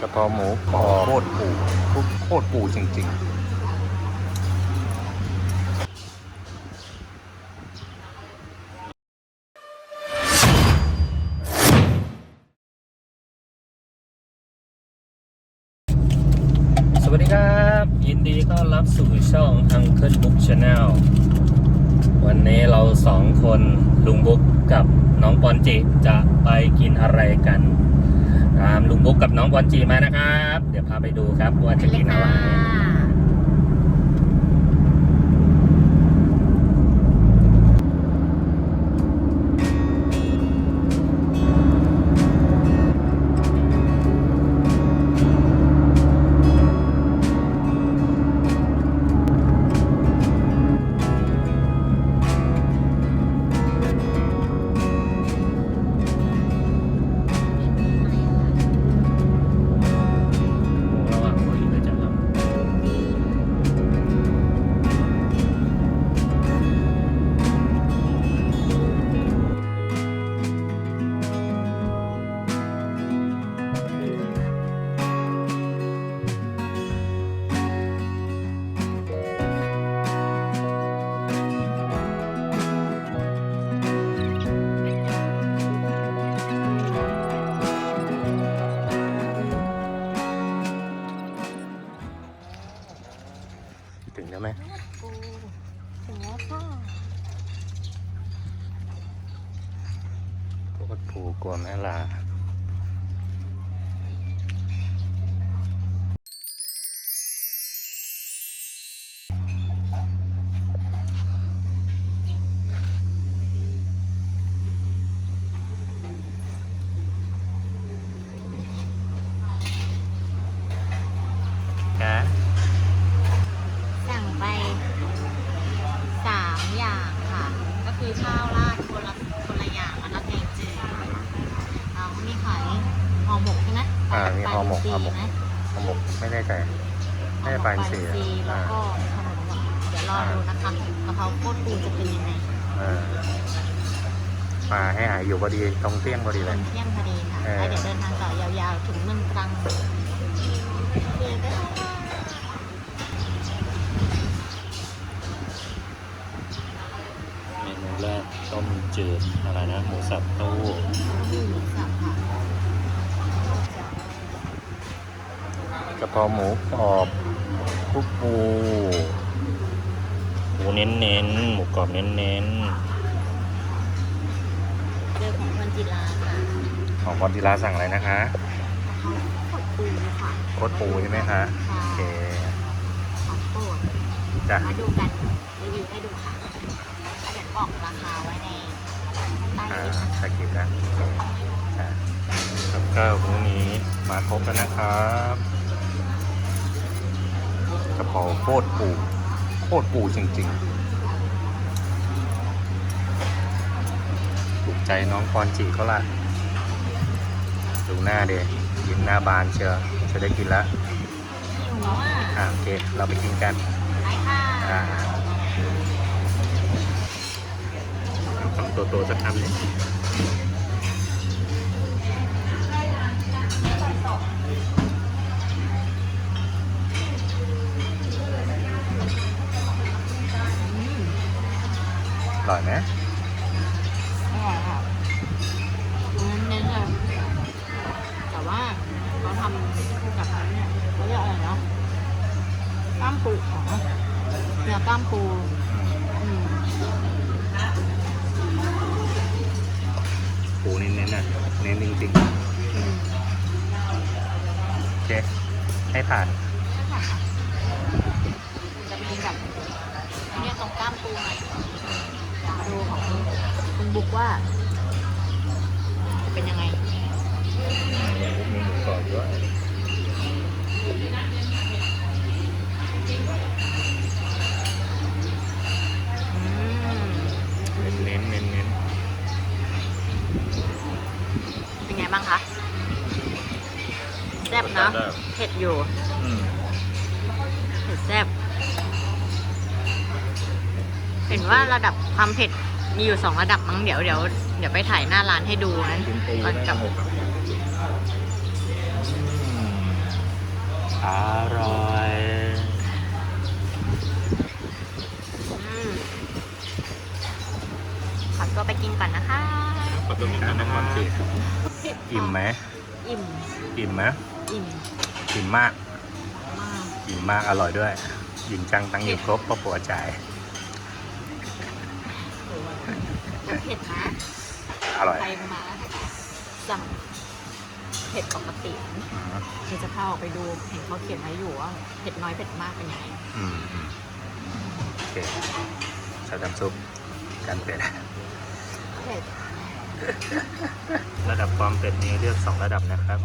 กระเพราหมูกรอบโคตรปูโคตรปูจริงๆสวัสดีครับ ยินดีต้อนรับสู่ช่องทางเคิลบุ๊กชาแนลวันนี้เราสองคนลุงบุ๊กกับน้องปอนจิจะไปกินอะไรกัน ตามลุงบุ๊กกับน้องบอนจีมานะครับ เดี๋ยวพาไปดูครับว่าจะกินอะไร ผูกลัวแม่ลาจ้าสั่งไปสามอย่างค่ะ ก็คือข้าวราดคนละคนละอย่างแล้วก็แกง มีขายห่อหมกใช่ไหมอ่ามีห่อหมกปลาห่อหมก ไหมหอหมกไม่แน่ใจ ไม่ได้ปลาอินทรีย์ห่อหมกปลาอินทรีย์อ่าแล้วก็ขนมหวานเดี๋ยวรอดูนะคะกะเพราโคตรปูจะเป็นยังไงเออมาให้หายอยู่พอดีตรงเที่ยงพอดีตเลอย นเที่ยงพอดีค่ะเออ แล้วเดี๋ยวเดินทางต่อยาวๆถึงเมืองตรังโอเคได้ค่ะเมนูแรกต้มจืดอะไรนะ หมูสับตู้หมูสับค่ะ กระเพราหมูกรอบคุกปูหมูเน้นๆหมูกรอบเน้นเจอของคนจิราค่ะๆของกอนติลาสั่งอะไรนะคะกะเพราโคตรปูค่ะโคตรปูใช่ไหมคะโอเคของโปรดจ้ะมาดูกันรีวิวให้ดูค่ะแล้วเดี๋ยวบอกราคาไว้ในใต้อ่าคลิปนะคะสกิปนะจ้ะแล้วก็พรุ่งนี้มาครบแล้วนะครับ กระเพราโคตรปูโคตรปูจริง ๆ ถูกใจน้องพรจีเขาละดูหน้าเดยิ้มหน้าบานเชียวจะได้กินแล้วหิวอะอ่าโอเค เราไปกินกันไปค่ะอ่าทำตัวโตๆสักคำหนึ่ง ร่อยไหมอร่อยค่ะเน้นๆเลยแต่ว่าเขาทำกับอันเนี่ยเขาเรียกอะไรเนาะกล้ามปูอ๋อเนื้อกล้ามปูอืมปูเน้นๆน่ะเน้นจริงอืมๆโอเคให้ผ่านจะมีแบบอันเนี้ยตรงกล้ามปูหน่อยมา ดูของคุณบุ๊กว่า จะเป็นยังไงมีหมูกรอบด้วยอืมเน้นๆเน้นๆเน้นเป็นไงบ้างคะแซ่บเนอะเผ็ดอยู่อืมเผ็ดแซ่บ เห็นว่าระดับความเผ็ดมีอยู่สองระดับมั้งเดี๋ยวเดี๋ยวเดี๋ยวไปถ่ายหน้าร้านให้ดูนั้นกินปูก่อนได้กลับหมดอืมอร่อยอืมขอตัวไปกินก่อนนะคะขอบคุณครับน้องมอนจิอิ่มไหมอิ่มอิ่มไหมอิ่มอิ่มมากมากอิ่มมากอร่อยด้วย ยินจังตังอยู่ครบพ่อปัวจ่าย เผ็ดนะอร่อยใครมาสั่งเผ็ดปกติเดี๋ยวจะพาออกไปดูเห็นเขาเขียนไว้อยู่ว่าเผ็ดน้อยเผ็ดมากเป็นยังไงอืมอืมโอเคชอบทำซุปการเป็ด เผ็ด ระดับความเป็ดนี้เลือกสองระดับนะครับ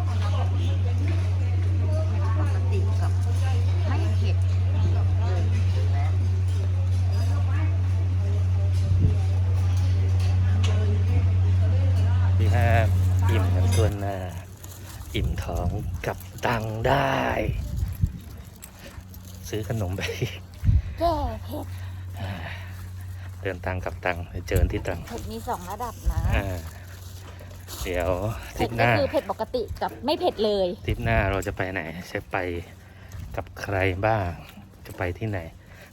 หน้า อิ่มท้องกับตังค์ได้ ซื้อขนมไปแก่เผ็ดเดินตังค์กับตังค์ไปเจอกันที่ตังค์เผ็ดมีสองระดับนะอ่าเดี๋ยวทริเผ็ดปหก็น้าคือเผ็ดปกติกับไม่เผ็ดเลยทริปหน้าเราจะไปไหนจะไปกับใครบ้าง จะไปที่ไหน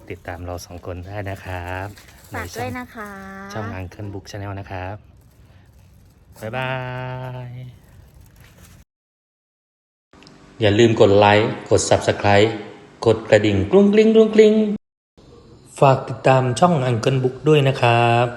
ติดตามเราสองคนได้นะครับฝากด้วยนะคะช่องอังเคิลบุ๊กชาแนลนะครับ บ๊ายบาย อย่าลืมกดไลค์ กด Subscribe กดกระดิ่งกรุ้งกริ้งกรุ้งกริ้ง ฝากติดตามช่องอังเคิลบุ๊กด้วยนะครับ